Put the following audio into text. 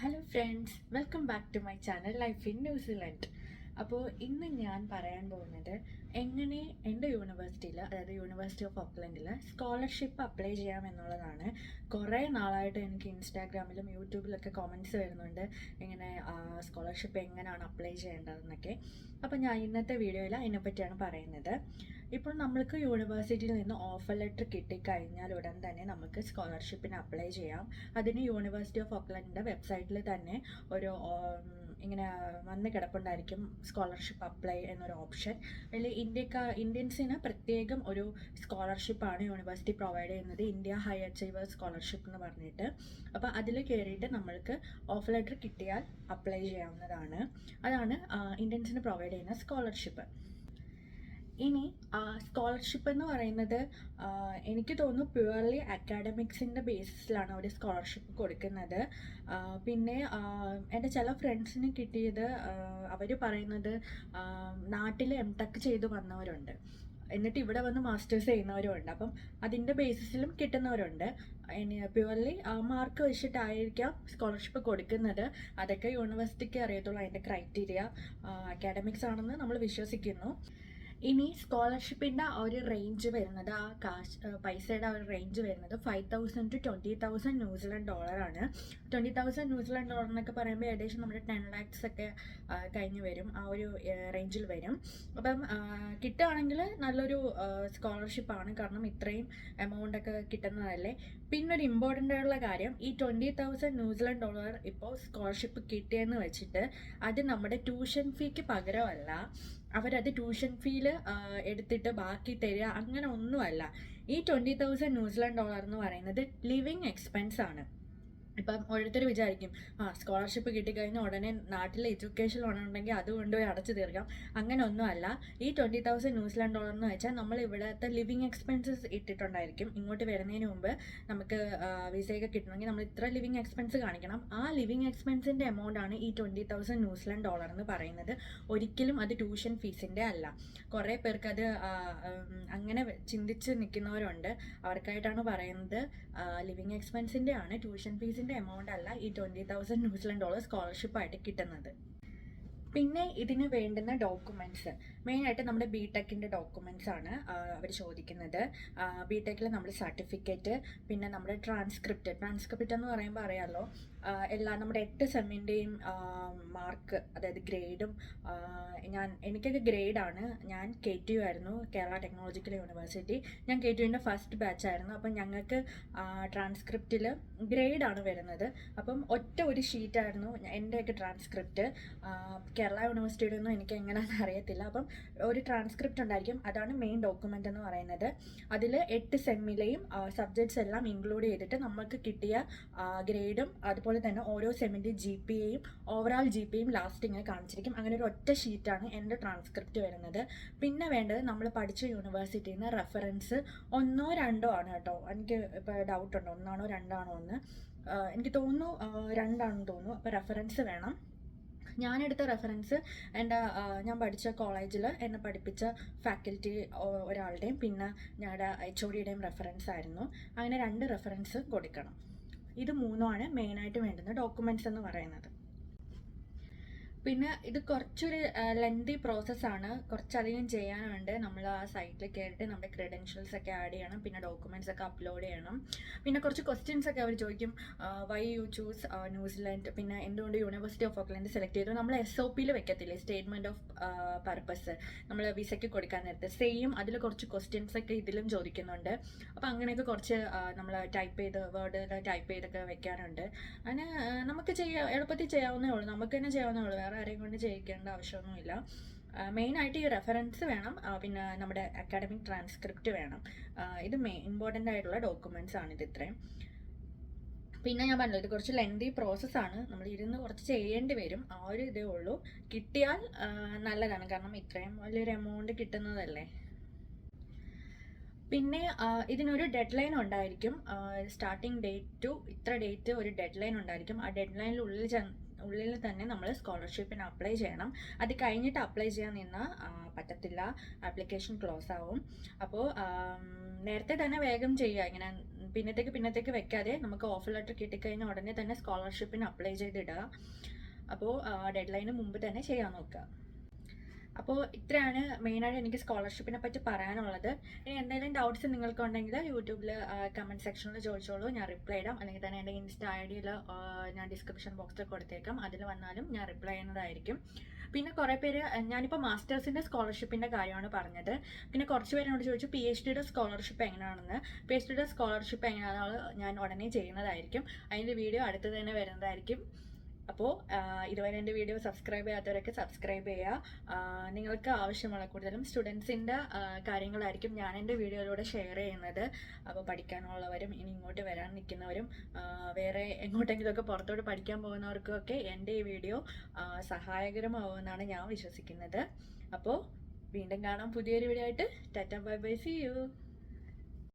Hello friends welcome back to my channel life in New Zealand അപ്പോൾ ഇന്ന് ഞാൻ പറയാൻ പോകുന്നത് എങ്ങനെ എന്റെ യൂണിവേഴ്സിറ്റിയിൽ അതായത് യൂണിവേഴ്സിറ്റി ഓഫ് ഓക്ലൻഡിൽ സ്കോളർഷിപ്പ് അപ്ലൈ ചെയ്യാം എന്നുള്ളതാണ്. കുറേ നാളായിട്ട് എനിക്ക് ഇൻസ്റ്റാഗ്രാമിലും യൂട്യൂബിലൊക്കെ കോമന്റ്സ് വരുന്നുണ്ട്. ഇങ്ങനെ സ്കോളർഷിപ്പ് എങ്ങനെയാണ് അപ്ലൈ ചെയ്യേണ്ടതെന്നൊക്കെ. അപ്പോൾ ഞാൻ ഇന്നത്തെ വീഡിയോയിൽ അതിനെപ്പറ്റിയാണ് പറയുന്നത്. ഇപ്പോൾ നമ്മൾക്ക് യൂണിവേഴ്സിറ്റിയിൽ നിന്ന് ഓഫർ ലെറ്റർ കിട്ടിക്കഴിഞ്ഞാൽ ഉടൻ തന്നെ നമുക്ക് സ്കോളർഷിപ്പിന് അപ്ലൈ ചെയ്യാം. അതിന് യൂണിവേഴ്സിറ്റി ഓഫ് ഓക്ലൻഡിന്റെ വെബ്സൈറ്റിൽ തന്നെ ഒരു ഇങ്ങനെ വന്ന് കിടപ്പുണ്ടായിരിക്കും സ്കോളർഷിപ്പ് അപ്ലൈ എന്നൊരു ഓപ്ഷൻ അതിൽ ഇന്ത്യക്കാർ ഇന്ത്യൻസിന് പ്രത്യേകം ഒരു സ്കോളർഷിപ്പാണ് യൂണിവേഴ്സിറ്റി പ്രൊവൈഡ് ചെയ്യുന്നത്. ഇന്ത്യ ഹയർ അച്ചീവേഴ്സ് സ്കോളർഷിപ്പ് എന്ന് പറഞ്ഞിട്ട്. അപ്പോൾ അതിൽ കയറിയിട്ട് നമ്മൾക്ക് ഓഫർ ലെറ്റർ കിട്ടിയാൽ അപ്ലൈ ചെയ്യാവുന്നതാണ്. അതാണ് ഇന്ത്യൻസിന് പ്രൊവൈഡ് ചെയ്യുന്ന സ്കോളർഷിപ്പ് ഇനി സ്കോളർഷിപ്പ് എന്ന് പറയുന്നത് എനിക്ക് തോന്നുന്നു പ്യുവർലി അക്കാഡമിക്സിന്റെ ബേസിസിലാണ് അവർ സ്കോളർഷിപ്പ് കൊടുക്കുന്നത്. പിന്നെ എന്റെ ചില ഫ്രണ്ട്സിന് കിട്ടിയത് അവർ പറയുന്നത് നാട്ടിൽ എം ടെക് ചെയ്ത് വന്നവരുണ്ട്. എന്നിട്ട് ഇവിടെ വന്ന് മാസ്റ്റേഴ്സ് ചെയ്യുന്നവരുണ്ട് അപ്പം അതിന്റെ ബേസിസിലും കിട്ടുന്നവരുണ്ട്. പ്യുവർലി മാർക്ക് വെച്ചിട്ടായിരിക്കാം സ്കോളർഷിപ്പ് കൊടുക്കുന്നത്. അതൊക്കെ യൂണിവേഴ്സിറ്റിക്ക് അറിയത്തുള്ളൂ. അതിന്റെ ക്രൈറ്റീരിയ അക്കാഡമിക്സ് ആണെന്ന് നമ്മൾ വിശ്വസിക്കുന്നു. ഇനി സ്കോളർഷിപ്പിന്റെ ഒരു റേഞ്ച് വരുന്നത് ആ കാശ് പൈസയുടെ ഒരു റേഞ്ച് വരുന്നത് five thousand to twenty thousand New Zealand ഡോളറാണ് ട്വന്റി തൗസൻഡ് ന്യൂസിലൻഡ് ഡോളർ എന്നൊക്കെ പറയുമ്പോൾ ഏകദേശം നമ്മുടെ ടെൻ ലാക്സ് ഒക്കെ കഴിഞ്ഞ് വരും ആ ഒരു റേഞ്ചിൽ വരും. അപ്പം കിട്ടുകയാണെങ്കിൽ നല്ലൊരു സ്കോളർഷിപ്പാണ് കാരണം ഇത്രയും എമൗണ്ട് ഒക്കെ കിട്ടുന്നതല്ലേ. പിന്നെ ഒരു ഇമ്പോർട്ടന്റ് ആയിട്ടുള്ള കാര്യം ഈ ട്വന്റി തൗസൻഡ് ന്യൂസിലൻഡ് ഡോളർ ഇപ്പോൾ സ്കോളർഷിപ്പ് കിട്ടിയെന്ന് വെച്ചിട്ട് അത് നമ്മുടെ ട്യൂഷൻ ഫീക്ക് പകരമല്ല. അവരത് ട്യൂഷൻ ഫീൽ എടുത്തിട്ട് ബാക്കി തരിക അങ്ങനെ ഒന്നുമല്ല. ഈ ട്വന്റി തൗസൻഡ് ന്യൂസിലൻഡ് ഡോളർ എന്ന് പറയുന്നത് ലിവിങ് എക്സ്പെൻസ് ആണ്. ഇപ്പം ഓരോരുത്തർ വിചാരിക്കും ആ സ്കോളർഷിപ്പ് കിട്ടിക്കഴിഞ്ഞാൽ ഉടനെ നാട്ടിൽ എഡ്യൂക്കേഷൻ ലോൺ ഉണ്ടെങ്കിൽ അത് കൊണ്ടുപോയി അടച്ചു തീർക്കാം. അങ്ങനെ ഒന്നുമല്ല ഈ ട്വന്റി തൗസൻഡ് ന്യൂസിലാൻഡ് ഡോളർ എന്ന് വെച്ചാൽ നമ്മൾ ഇവിടുത്തെ ലിവിങ് എക്സ്പെൻസസ് ഇട്ടിട്ടുണ്ടായിരിക്കും. ഇങ്ങോട്ട് വരുന്നതിന് മുമ്പ് നമുക്ക് വിസയൊക്കെ കിട്ടണമെങ്കിൽ നമ്മൾ ഇത്ര ലിവിങ് എക്സ്പെൻസ് കാണിക്കണം. ആ ലിവിങ് എക്സ്പെൻസിന്റെ എമൗണ്ട് ആണ് ഈ ട്വന്റി തൗസൻഡ് ന്യൂസിലാൻഡ് ഡോളർ എന്ന് പറയുന്നത്. ഒരിക്കലും അത് ട്യൂഷൻ ഫീസിന്റെ അല്ല. കുറേ പേർക്ക് അത് അങ്ങനെ ചിന്തിച്ച് നിൽക്കുന്നവരുണ്ട്. അവർക്കായിട്ടാണ് പറയുന്നത് ലിവിങ് എക്സ്പെൻസിന്റെ ആണ് ട്യൂഷൻ ഫീസിന്റെ എമൗണ്ട് അല്ല ഈ ട്വന്റി തൗസൻഡ് ന്യൂസിലൻഡ് ഡോളർ സ്കോളർഷിപ്പായിട്ട് കിട്ടുന്നത്. പിന്നെ ഇതിന് വേണ്ടുന്ന ഡോക്യുമെന്റ്സ് മെയിനായിട്ട് നമ്മുടെ ബി ടെക്കിന്റെ ഡോക്യുമെന്റ്സ് ആണ് അവർ ചോദിക്കുന്നത്. ബി ടെക്കിൽ നമ്മൾ സർട്ടിഫിക്കറ്റ് പിന്നെ നമ്മുടെ ട്രാൻസ്ക്രിപ്റ്റ് ട്രാൻസ്ക്രിപ്റ്റ് എന്ന് പറയുമ്പോൾ അറിയാമല്ലോ എല്ലാ നമ്മുടെ എട്ട് സെമ്മിന്റെയും മാർക്ക് അതായത് ഗ്രേഡും ഞാൻ എനിക്കൊക്കെ ഗ്രേഡാണ് ഞാൻ കെ ടി യു ആയിരുന്നു കേരള ടെക്നോളജിക്കൽ യൂണിവേഴ്സിറ്റി ഞാൻ കെ ടി യുവിന്റെ ഫസ്റ്റ് ബാച്ചായിരുന്നു അപ്പം ഞങ്ങൾക്ക് ട്രാൻസ്ക്രിപ്റ്റിൽ ഗ്രേഡാണ് വരുന്നത്. അപ്പം ഒറ്റ ഒരു ഷീറ്റായിരുന്നു എന്റെയൊക്കെ ട്രാൻസ്ക്രിപ്റ്റ് കേരള യൂണിവേഴ്സിറ്റിയുടെ ഒന്നും എനിക്ക് എങ്ങനെയാണെന്ന് അറിയത്തില്ല. അപ്പം ഒരു ട്രാൻസ്ക്രിപ്റ്റ് ഉണ്ടായിരിക്കും. അതാണ് മെയിൻ ഡോക്യുമെന്റ് എന്ന് പറയുന്നത്. അതിൽ എട്ട് സെമ്മിലെയും സബ്ജക്ട്സ് എല്ലാം ഇൻക്ലൂഡ് ചെയ്തിട്ട് നമുക്ക് കിട്ടിയ ഗ്രേഡും അതുപോലെ തന്നെ ഓരോ സെമ്മിന്റെ ജി പി എയും ഓവറാൾ ജി പി എയും ലാസ്റ്റ് ഇങ്ങനെ കാണിച്ചിരിക്കും. അങ്ങനെ ഒരു ഒറ്റ ഷീറ്റാണ് എന്റെ ട്രാൻസ്ക്രിപ്റ്റ് വരുന്നത്. പിന്നെ വേണ്ടത് നമ്മൾ പഠിച്ച യൂണിവേഴ്സിറ്റിയിൽ നിന്ന് റെഫറൻസ് ഒന്നോ രണ്ടോ ആണ് കേട്ടോ. എനിക്ക് ഇപ്പോൾ ഡൗട്ട് ഉണ്ട്. ഒന്നാണോ രണ്ടാണോ എന്ന്. എനിക്ക് തോന്നുന്നു രണ്ടാണെന്ന് തോന്നുന്നു. അപ്പോൾ റെഫറൻസ് വേണം. ഞാനെടുത്ത റെഫറൻസ് എന്റെ ഞാൻ പഠിച്ച കോളേജിൽ എന്നെ പഠിപ്പിച്ച ഫാക്കൽറ്റി ഒരാളുടെയും പിന്നെ ഞങ്ങളുടെ എച്ച് ഒ ഡിയുടെയും റെഫറൻസ് ആയിരുന്നു. അങ്ങനെ രണ്ട് റെഫറൻസ് കൊടുക്കണം. ഇത് മൂന്നുമാണ് മെയിനായിട്ട് വേണ്ടുന്ന ഡോക്യുമെന്റ്സ് എന്ന് പറയുന്നത്. പിന്നെ ഇത് കുറച്ചൊരു ലെങ്തി പ്രോസസ്സാണ് കുറച്ചധികം ചെയ്യാനുണ്ട്. നമ്മൾ ആ സൈറ്റിൽ കയറിയിട്ട് നമ്മുടെ ക്രെഡൻഷ്യൽസ് ഒക്കെ ആഡ് ചെയ്യണം. പിന്നെ ഡോക്യുമെന്റ്സ് ഒക്കെ അപ്ലോഡ് ചെയ്യണം. പിന്നെ കുറച്ച് ക്വസ്റ്റ്യൻസ് ഒക്കെ അവർ ചോദിക്കും. Why you choose New Zealand? പിന്നെ എന്തുകൊണ്ട് യൂണിവേഴ്സിറ്റി ഓഫ് ഓക്ലാൻഡ് സെലക്ട് ചെയ്തു? നമ്മൾ എസ് ഒ പിയിൽ വെക്കത്തില്ലേ? സ്റ്റേറ്റ്മെന്റ് ഓഫ് പർപ്പസ് നമ്മൾ വിസയ്ക്ക് കൊടുക്കാൻ നേരത്തെ. സെയിം അതിൽ കുറച്ച് ക്വസ്റ്റ്യൻസ് ഒക്കെ ഇതിലും ചോദിക്കുന്നുണ്ട്. അപ്പോൾ അങ്ങനെയൊക്കെ കുറച്ച് നമ്മൾ ടൈപ്പ് ചെയ്ത് വേർഡ് ടൈപ്പ് ചെയ്തൊക്കെ വെക്കാനുണ്ട്. അങ്ങനെ നമുക്ക് ചെയ്യാം എളുപ്പത്തിൽ ചെയ്യാവുന്നേ ഉള്ളൂ. നമുക്ക് തന്നെ ചെയ്യാവുന്നേ ഉള്ളൂ. വേറെ ആരെയും കൊണ്ട് ചെയ്യിക്കേണ്ട ആവശ്യമൊന്നുമില്ല. മെയിനായിട്ട് ഈ റെഫറൻസ് വേണം. പിന്നെ നമ്മുടെ അക്കാഡമിക് ട്രാൻസ്ക്രിപ്റ്റ് വേണം. ഇത് മെയിൻ ഇമ്പോർട്ടന്റ് ആയിട്ടുള്ള ഡോക്യുമെന്റ്സ് ആണ് ഇത് ഇത്രയും. പിന്നെ ഞാൻ പറഞ്ഞല്ലോ ഇത് കുറച്ച് ലെങ്തി പ്രോസസ്സാണ് നമ്മൾ ഇരുന്ന് കുറച്ച് ചെയ്യേണ്ടി വരും. ആ ഒരു ഇതേ ഉള്ളൂ. കിട്ടിയാൽ നല്ലതാണ്. കാരണം ഇത്രയും വലിയൊരു എമൗണ്ട് കിട്ടുന്നതല്ലേ? പിന്നെ ഇതിനൊരു ഡെഡ് ലൈൻ ഉണ്ടായിരിക്കും സ്റ്റാർട്ടിങ് ഡേറ്റ് ടു ഇത്ര ഡേറ്റ് ഒരു ഡെഡ് ലൈൻ ഉണ്ടായിരിക്കും. ആ ഡെഡ് ലൈനിൽ ലൈനിനുള്ളിൽ ഉള്ളിൽ തന്നെ നമ്മൾ സ്കോളർഷിപ്പിന് അപ്ലൈ ചെയ്യണം. അത് കഴിഞ്ഞിട്ട് അപ്ലൈ ചെയ്യാൻ നിന്ന് പറ്റത്തില്ല. ആപ്ലിക്കേഷൻ ക്ലോസ് ആവും. അപ്പോൾ നേരത്തെ തന്നെ വേഗം ചെയ്യുക. ഇങ്ങനെ പിന്നത്തേക്ക് പിന്നത്തേക്ക് വെക്കാതെ നമുക്ക് ഓഫർ ലെറ്റർ കിട്ടിക്കഴിഞ്ഞാൽ ഉടനെ തന്നെ സ്കോളർഷിപ്പിന് അപ്ലൈ ചെയ്തിടുക. അപ്പോൾ ഡെഡ് ലൈന് മുമ്പ് തന്നെ ചെയ്യാൻ നോക്കുക. അപ്പോൾ ഇത്രയാണ് മെയിനായിട്ട് എനിക്ക് സ്കോളർഷിപ്പിനെ പറ്റി പറയാനുള്ളത്. ഇനി എന്തെങ്കിലും ഡൗട്ട്സ് നിങ്ങൾക്ക് ഉണ്ടെങ്കിൽ യൂട്യൂബിൽ കമന്റ് സെക്ഷനിൽ ചോദിച്ചോളൂ. ഞാൻ റിപ്ലൈ ഇടാം. അല്ലെങ്കിൽ തന്നെ എന്റെ ഇൻസ്റ്റാ ഐ ഡിയിൽ ഞാൻ ഡിസ്ക്രിപ്ഷൻ ബോക്സിൽ കൊടുത്തേക്കാം. അതിൽ വന്നാലും ഞാൻ റിപ്ലൈ ചെയ്യുന്നതായിരിക്കും. പിന്നെ കുറേ പേര് ഞാനിപ്പോൾ മാസ്റ്റേഴ്സിന്റെ സ്കോളർഷിപ്പിന്റെ കാര്യമാണ് പറഞ്ഞത്. പിന്നെ കുറച്ച് പേരോട് ചോദിച്ചു പി എച്ച് ഡിയുടെ സ്കോളർഷിപ്പ് എങ്ങനെയാണെന്ന്? പി എച്ച് ഡിയുടെ സ്കോളർഷിപ്പ് എങ്ങനെയാണെന്ന് ഞാൻ ഉടനെ ചെയ്യുന്നതായിരിക്കും. അതിന്റെ വീഡിയോ അടുത്ത് തന്നെ വരുന്നതായിരിക്കും. അപ്പോൾ ഇതുവരെ വീഡിയോ സബ്സ്ക്രൈബ് ചെയ്യാത്തവരൊക്കെ സബ്സ്ക്രൈബ് ചെയ്യുക നിങ്ങൾക്ക് ആവശ്യമുള്ള കൂടുതലും സ്റ്റുഡൻസിന്റെ കാര്യങ്ങളായിരിക്കും ഞാൻ എന്റെ വീഡിയോയിലൂടെ ഷെയർ ചെയ്യുന്നത്. അപ്പോൾ പഠിക്കാനുള്ളവരും ഇനി ഇങ്ങോട്ട് വരാൻ നിൽക്കുന്നവരും വേറെ എങ്ങോട്ടെങ്കിലുമൊക്കെ പുറത്തോട്ട് പഠിക്കാൻ പോകുന്നവർക്കൊക്കെ എന്റെ ഈ വീഡിയോ സഹായകരമാവുമെന്നാണ് ഞാൻ വിശ്വസിക്കുന്നത്. അപ്പോൾ വീണ്ടും കാണാം പുതിയൊരു വീഡിയോ ആയിട്ട്. Tata bye bye see you